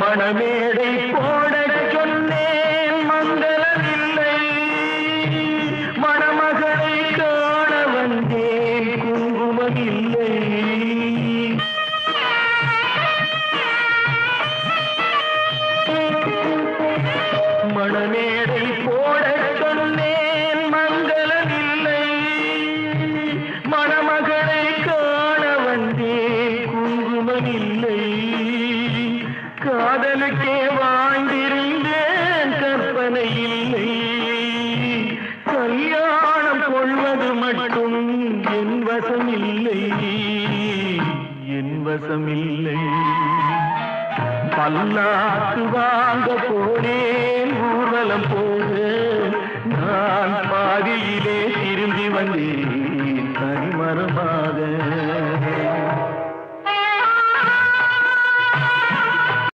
மணமேடை போட சொன்னேன் மங்களமில்லை. மணமகளை காண வந்தேன் குங்குமமில்லை. மணமேடை போட சொன்னேன் மங்களமில்லை. மணமகளை காண வந்தேன் குங்குமமில்லை. காதலுக்கே வாழ்ந்திருந்தேன் கற்பனை இல்லை. கல்யாணம் கொள்வது மட்டும் என் வசம் இல்லை என் வசம் இல்லை பல்லாக்கு வாங்க போனேன் ஊர்வலம் போக நான் பாதியிலே திரும்பி வந்தேன் தனிமரமாக